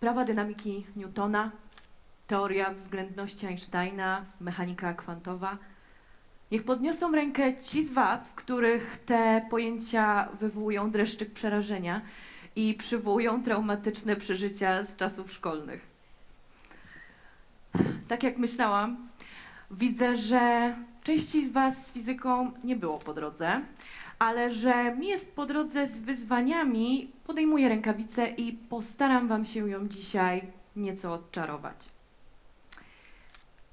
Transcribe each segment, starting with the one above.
prawa dynamiki Newtona, teoria względności Einsteina, mechanika kwantowa. Niech podniosą rękę ci z Was, w których te pojęcia wywołują dreszczyk przerażenia i przywołują traumatyczne przeżycia z czasów szkolnych. Tak jak myślałam, widzę, że części z Was z fizyką nie było po drodze, ale że mi jest po drodze z wyzwaniami, podejmuję rękawicę i postaram Wam się ją dzisiaj nieco odczarować.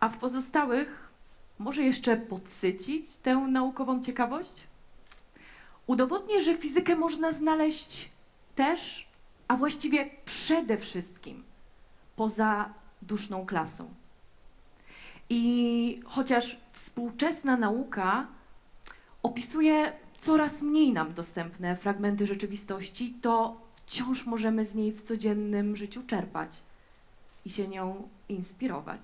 A w pozostałych może jeszcze podsycić tę naukową ciekawość? Udowodnię, że fizykę można znaleźć też, a właściwie przede wszystkim poza duszną klasą. I chociaż współczesna nauka opisuje coraz mniej nam dostępne fragmenty rzeczywistości, to wciąż możemy z niej w codziennym życiu czerpać i się nią inspirować.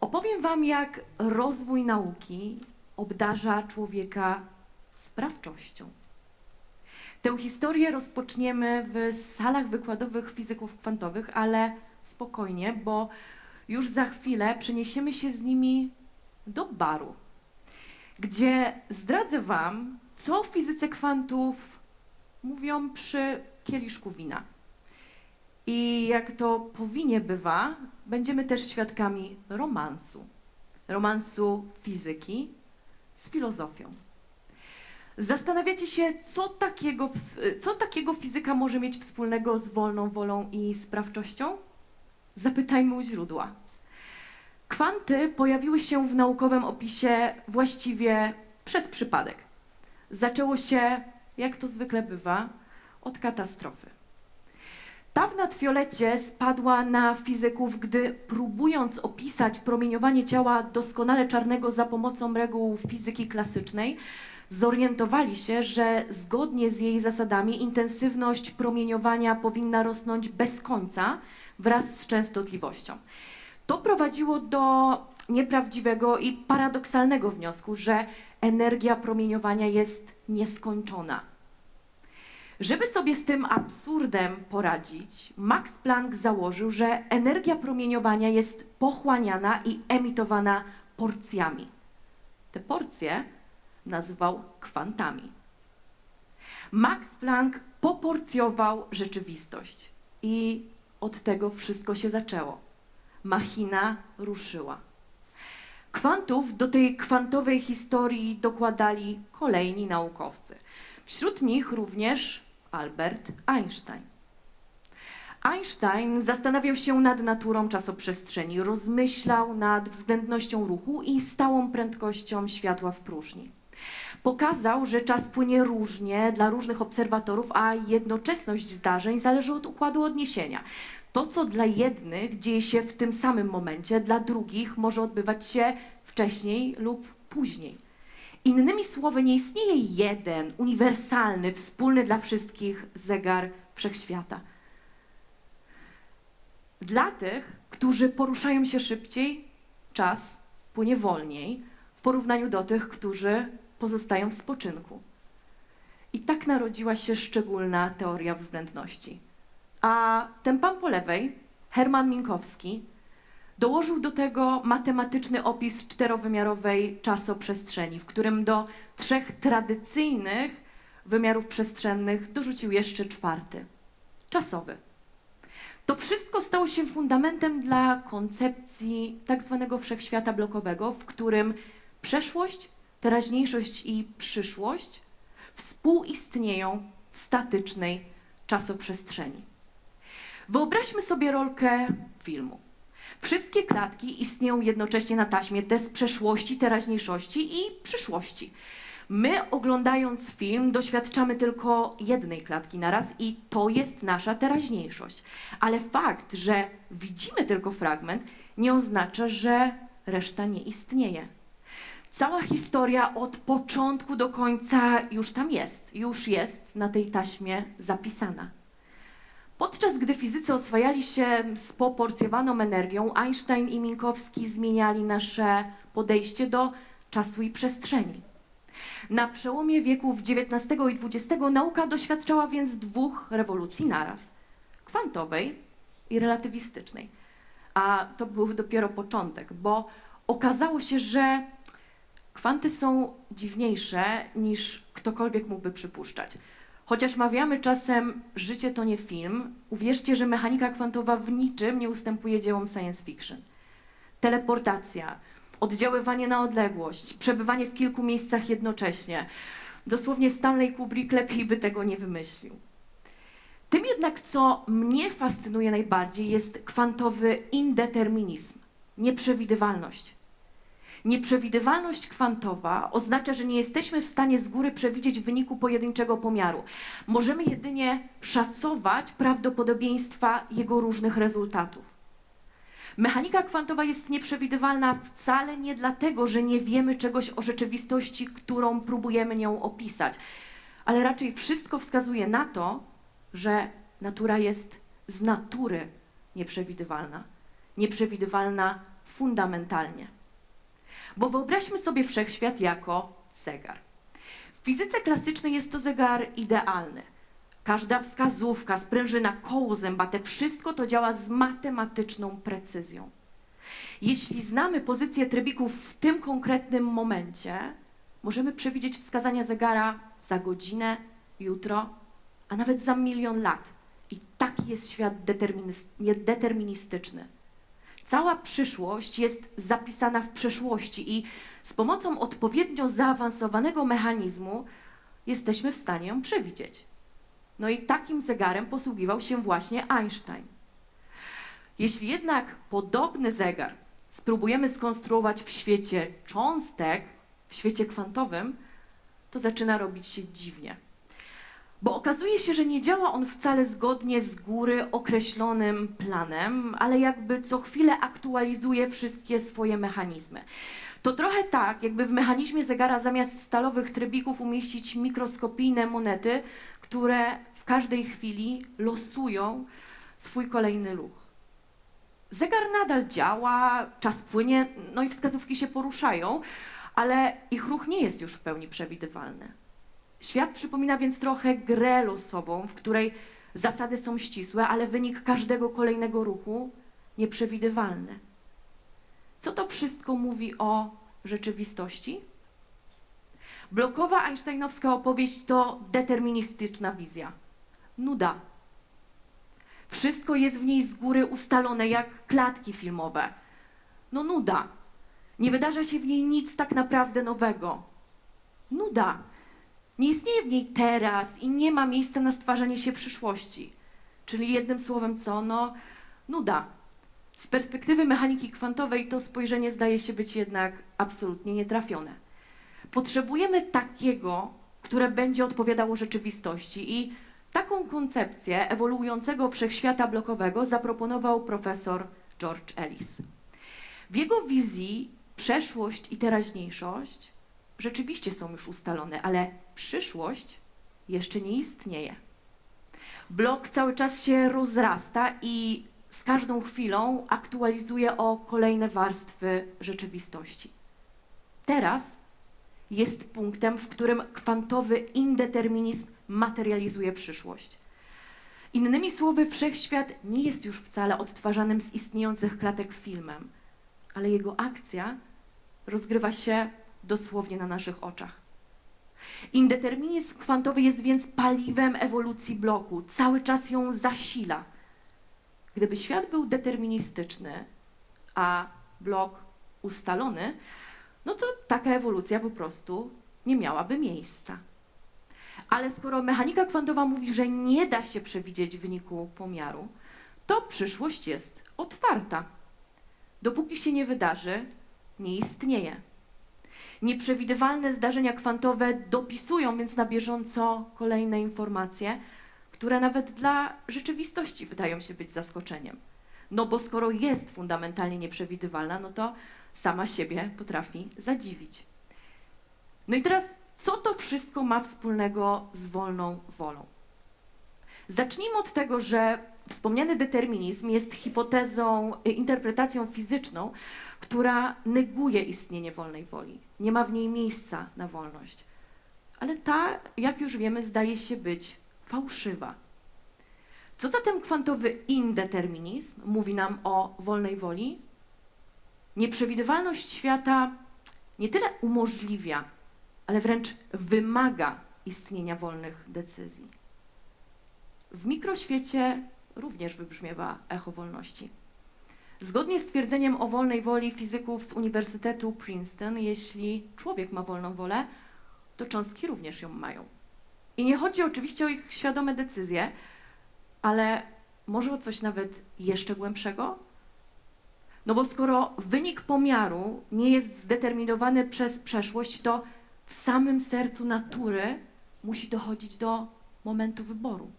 Opowiem Wam, jak rozwój nauki obdarza człowieka sprawczością. Tę historię rozpoczniemy w salach wykładowych fizyków kwantowych, ale spokojnie, bo już za chwilę przeniesiemy się z nimi do baru, gdzie zdradzę Wam, co w fizyce kwantów mówią przy kieliszku wina. I jak to powinie bywa, będziemy też świadkami romansu. Romansu fizyki z filozofią. Zastanawiacie się, co takiego, co takiego fizyka może mieć wspólnego z wolną wolą i sprawczością? Zapytajmy u źródła. Kwanty pojawiły się w naukowym opisie właściwie przez przypadek. Zaczęło się, jak to zwykle bywa, od katastrofy. Ta w nadfiolecie spadła na fizyków, gdy próbując opisać promieniowanie ciała doskonale czarnego za pomocą reguł fizyki klasycznej, zorientowali się, że zgodnie z jej zasadami intensywność promieniowania powinna rosnąć bez końca wraz z częstotliwością. To prowadziło do nieprawdziwego i paradoksalnego wniosku, że energia promieniowania jest nieskończona. Żeby sobie z tym absurdem poradzić, Max Planck założył, że energia promieniowania jest pochłaniana i emitowana porcjami. Te porcje nazwał kwantami. Max Planck poporcjował rzeczywistość i od tego wszystko się zaczęło. Machina ruszyła. Kwantów do tej kwantowej historii dokładali kolejni naukowcy. Wśród nich również Albert Einstein. Einstein zastanawiał się nad naturą czasoprzestrzeni, rozmyślał nad względnością ruchu i stałą prędkością światła w próżni. Pokazał, że czas płynie różnie dla różnych obserwatorów, a jednoczesność zdarzeń zależy od układu odniesienia. To, co dla jednych dzieje się w tym samym momencie, dla drugich może odbywać się wcześniej lub później. Innymi słowy, nie istnieje jeden, uniwersalny, wspólny dla wszystkich zegar wszechświata. Dla tych, którzy poruszają się szybciej, czas płynie wolniej w porównaniu do tych, którzy pozostają w spoczynku. I tak narodziła się szczególna teoria względności. A ten pan po lewej, Herman Minkowski, dołożył do tego matematyczny opis czterowymiarowej czasoprzestrzeni, w którym do trzech tradycyjnych wymiarów przestrzennych dorzucił jeszcze czwarty czasowy. To wszystko stało się fundamentem dla koncepcji tak zwanego wszechświata blokowego, w którym przeszłość, teraźniejszość i przyszłość współistnieją w statycznej czasoprzestrzeni. Wyobraźmy sobie rolkę filmu. Wszystkie klatki istnieją jednocześnie na taśmie, te z przeszłości, teraźniejszości i przyszłości. My, oglądając film, doświadczamy tylko jednej klatki naraz i to jest nasza teraźniejszość. Ale fakt, że widzimy tylko fragment, nie oznacza, że reszta nie istnieje. Cała historia od początku do końca już tam jest, już jest na tej taśmie zapisana. Podczas gdy fizycy oswajali się z poporcjowaną energią, Einstein i Minkowski zmieniali nasze podejście do czasu i przestrzeni. Na przełomie wieków XIX i XX nauka doświadczała więc dwóch rewolucji naraz: kwantowej i relatywistycznej. A to był dopiero początek, bo okazało się, że kwanty są dziwniejsze niż ktokolwiek mógłby przypuszczać. Chociaż mawiamy czasem, życie to nie film, uwierzcie, że mechanika kwantowa w niczym nie ustępuje dziełom science fiction. Teleportacja, oddziaływanie na odległość, przebywanie w kilku miejscach jednocześnie. Dosłownie Stanley Kubrick lepiej by tego nie wymyślił. Tym jednak, co mnie fascynuje najbardziej, jest kwantowy indeterminizm, nieprzewidywalność. Nieprzewidywalność kwantowa oznacza, że nie jesteśmy w stanie z góry przewidzieć wyniku pojedynczego pomiaru. Możemy jedynie szacować prawdopodobieństwa jego różnych rezultatów. Mechanika kwantowa jest nieprzewidywalna wcale nie dlatego, że nie wiemy czegoś o rzeczywistości, którą próbujemy nią opisać, ale raczej wszystko wskazuje na to, że natura jest z natury nieprzewidywalna. Nieprzewidywalna fundamentalnie. Bo wyobraźmy sobie wszechświat jako zegar. W fizyce klasycznej jest to zegar idealny. Każda wskazówka, sprężyna, koło zębate, wszystko to działa z matematyczną precyzją. Jeśli znamy pozycję trybików w tym konkretnym momencie, możemy przewidzieć wskazania zegara za godzinę, jutro, a nawet za milion lat. I taki jest świat deterministyczny. Cała przyszłość jest zapisana w przeszłości i z pomocą odpowiednio zaawansowanego mechanizmu jesteśmy w stanie ją przewidzieć. No i takim zegarem posługiwał się właśnie Einstein. Jeśli jednak podobny zegar spróbujemy skonstruować w świecie cząstek, w świecie kwantowym, to zaczyna robić się dziwnie. Bo okazuje się, że nie działa on wcale zgodnie z góry określonym planem, ale jakby co chwilę aktualizuje wszystkie swoje mechanizmy. To trochę tak, jakby w mechanizmie zegara zamiast stalowych trybików umieścić mikroskopijne monety, które w każdej chwili losują swój kolejny ruch. Zegar nadal działa, czas płynie, no i wskazówki się poruszają, ale ich ruch nie jest już w pełni przewidywalny. Świat przypomina więc trochę grę losową, w której zasady są ścisłe, ale wynik każdego kolejnego ruchu nieprzewidywalny. Co to wszystko mówi o rzeczywistości? Blokowa einsteinowska opowieść to deterministyczna wizja. Nuda. Wszystko jest w niej z góry ustalone, jak klatki filmowe. No nuda. Nie wydarza się w niej nic tak naprawdę nowego. Nuda. Nie istnieje w niej teraz i nie ma miejsca na stwarzanie się przyszłości. Czyli jednym słowem co? No, nuda. Z perspektywy mechaniki kwantowej to spojrzenie zdaje się być jednak absolutnie nietrafione. Potrzebujemy takiego, które będzie odpowiadało rzeczywistości i taką koncepcję ewoluującego wszechświata blokowego zaproponował profesor George Ellis. W jego wizji przeszłość i teraźniejszość rzeczywiście są już ustalone, ale przyszłość jeszcze nie istnieje. Blok cały czas się rozrasta i z każdą chwilą aktualizuje o kolejne warstwy rzeczywistości. Teraz jest punktem, w którym kwantowy indeterminizm materializuje przyszłość. Innymi słowy, wszechświat nie jest już wcale odtwarzanym z istniejących klatek filmem, ale jego akcja rozgrywa się dosłownie na naszych oczach. Indeterminizm kwantowy jest więc paliwem ewolucji bloku, cały czas ją zasila. Gdyby świat był deterministyczny, a blok ustalony, no to taka ewolucja po prostu nie miałaby miejsca. Ale skoro mechanika kwantowa mówi, że nie da się przewidzieć wyniku pomiaru, to przyszłość jest otwarta. Dopóki się nie wydarzy, nie istnieje. Nieprzewidywalne zdarzenia kwantowe dopisują więc na bieżąco kolejne informacje, które nawet dla rzeczywistości wydają się być zaskoczeniem. No bo skoro jest fundamentalnie nieprzewidywalna, no to sama siebie potrafi zadziwić. No i teraz, co to wszystko ma wspólnego z wolną wolą? Zacznijmy od tego, że wspomniany determinizm jest hipotezą, y, interpretacją fizyczną, która neguje istnienie wolnej woli. Nie ma w niej miejsca na wolność. Ale ta, jak już wiemy, zdaje się być fałszywa. Co zatem kwantowy indeterminizm mówi nam o wolnej woli? Nieprzewidywalność świata nie tyle umożliwia, ale wręcz wymaga istnienia wolnych decyzji. W mikroświecie również wybrzmiewa echo wolności. Zgodnie z twierdzeniem o wolnej woli fizyków z Uniwersytetu Princeton, jeśli człowiek ma wolną wolę, to cząstki również ją mają. I nie chodzi oczywiście o ich świadome decyzje, ale może o coś nawet jeszcze głębszego? No bo skoro wynik pomiaru nie jest zdeterminowany przez przeszłość, to w samym sercu natury musi dochodzić do momentu wyboru.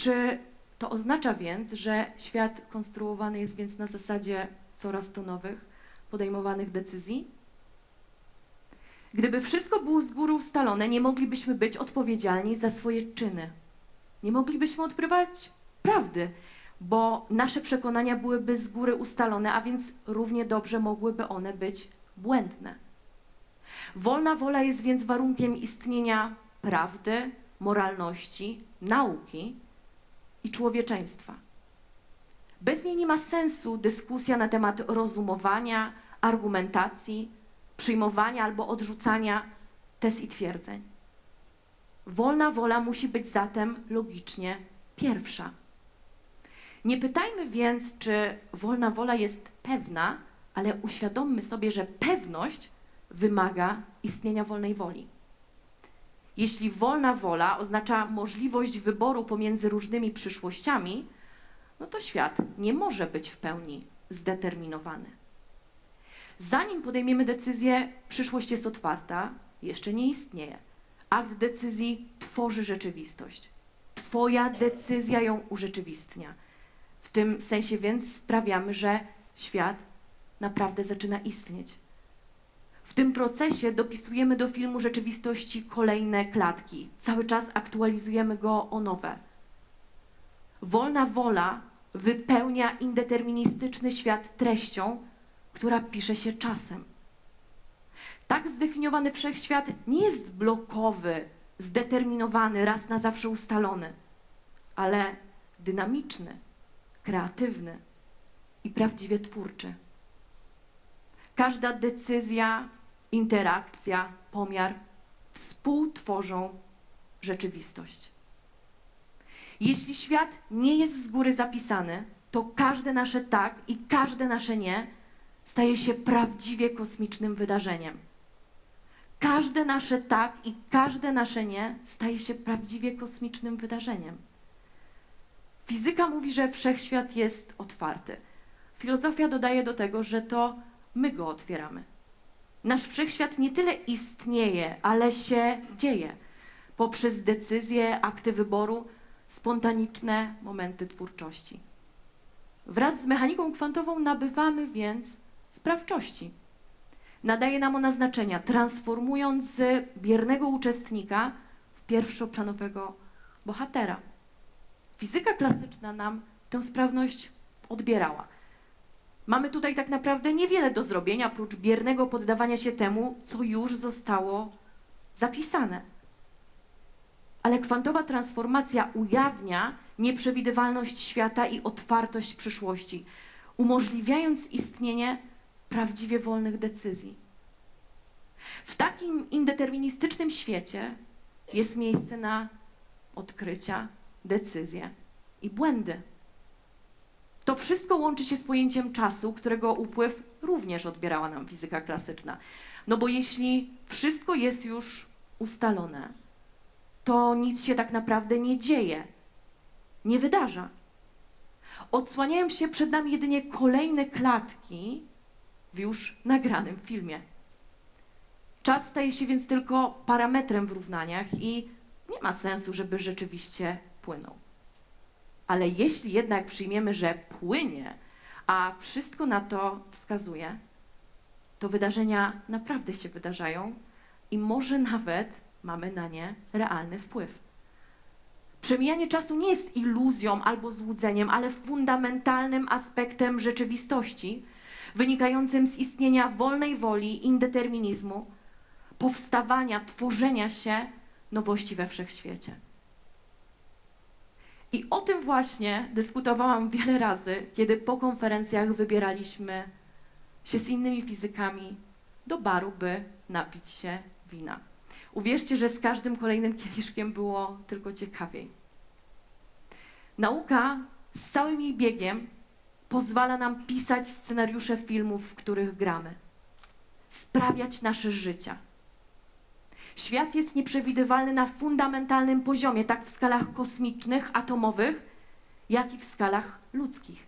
Czy to oznacza więc, że świat konstruowany jest więc na zasadzie coraz to nowych, podejmowanych decyzji? Gdyby wszystko było z góry ustalone, nie moglibyśmy być odpowiedzialni za swoje czyny. Nie moglibyśmy odkrywać prawdy, bo nasze przekonania byłyby z góry ustalone, a więc równie dobrze mogłyby one być błędne. Wolna wola jest więc warunkiem istnienia prawdy, moralności, nauki i człowieczeństwa. Bez niej nie ma sensu dyskusja na temat rozumowania, argumentacji, przyjmowania albo odrzucania tez i twierdzeń. Wolna wola musi być zatem logicznie pierwsza. Nie pytajmy więc, czy wolna wola jest pewna, ale uświadommy sobie, że pewność wymaga istnienia wolnej woli. Jeśli wolna wola oznacza możliwość wyboru pomiędzy różnymi przyszłościami, no to świat nie może być w pełni zdeterminowany. Zanim podejmiemy decyzję, przyszłość jest otwarta, jeszcze nie istnieje. Akt decyzji tworzy rzeczywistość. Twoja decyzja ją urzeczywistnia. W tym sensie więc sprawiamy, że świat naprawdę zaczyna istnieć. W tym procesie dopisujemy do filmu rzeczywistości kolejne klatki. Cały czas aktualizujemy go o nowe. Wolna wola wypełnia indeterministyczny świat treścią, która pisze się czasem. Tak zdefiniowany wszechświat nie jest blokowy, zdeterminowany, raz na zawsze ustalony, ale dynamiczny, kreatywny i prawdziwie twórczy. Każda decyzja, interakcja, pomiar współtworzą rzeczywistość. Jeśli świat nie jest z góry zapisany, to każde nasze tak i każde nasze nie staje się prawdziwie kosmicznym wydarzeniem. Każde nasze tak i każde nasze nie staje się prawdziwie kosmicznym wydarzeniem. Fizyka mówi, że wszechświat jest otwarty. Filozofia dodaje do tego, że to my go otwieramy. Nasz wszechświat nie tyle istnieje, ale się dzieje poprzez decyzje, akty wyboru, spontaniczne momenty twórczości. Wraz z mechaniką kwantową nabywamy więc sprawczości. Nadaje nam ona znaczenia, transformując biernego uczestnika w pierwszoplanowego bohatera. Fizyka klasyczna nam tę sprawność odbierała. Mamy tutaj tak naprawdę niewiele do zrobienia, prócz biernego poddawania się temu, co już zostało zapisane. Ale kwantowa transformacja ujawnia nieprzewidywalność świata i otwartość przyszłości, umożliwiając istnienie prawdziwie wolnych decyzji. W takim indeterministycznym świecie jest miejsce na odkrycia, decyzje i błędy. To wszystko łączy się z pojęciem czasu, którego upływ również odbierała nam fizyka klasyczna. No bo jeśli wszystko jest już ustalone, to nic się tak naprawdę nie dzieje, nie wydarza. Odsłaniają się przed nami jedynie kolejne klatki w już nagranym filmie. Czas staje się więc tylko parametrem w równaniach i nie ma sensu, żeby rzeczywiście płynął. Ale jeśli jednak przyjmiemy, że płynie, a wszystko na to wskazuje, to wydarzenia naprawdę się wydarzają i może nawet mamy na nie realny wpływ. Przemijanie czasu nie jest iluzją albo złudzeniem, ale fundamentalnym aspektem rzeczywistości, wynikającym z istnienia wolnej woli, indeterminizmu, powstawania, tworzenia się nowości we wszechświecie. I o tym właśnie dyskutowałam wiele razy, kiedy po konferencjach wybieraliśmy się z innymi fizykami do baru, by napić się wina. Uwierzcie, że z każdym kolejnym kieliszkiem było tylko ciekawiej. Nauka z całym jej biegiem pozwala nam pisać scenariusze filmów, w których gramy, sprawiać nasze życia. Świat jest nieprzewidywalny na fundamentalnym poziomie, tak w skalach kosmicznych, atomowych, jak i w skalach ludzkich.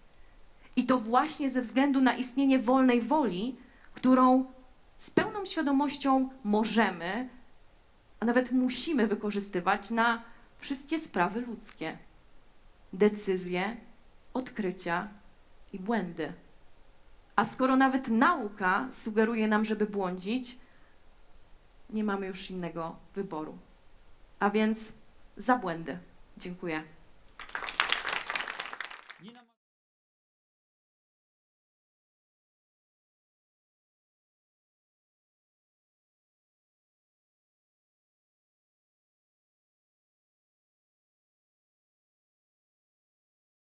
I to właśnie ze względu na istnienie wolnej woli, którą z pełną świadomością możemy, a nawet musimy wykorzystywać na wszystkie sprawy ludzkie. Decyzje, odkrycia i błędy. A skoro nawet nauka sugeruje nam, żeby błądzić, nie mamy już innego wyboru. A więc za błędy. Dziękuję.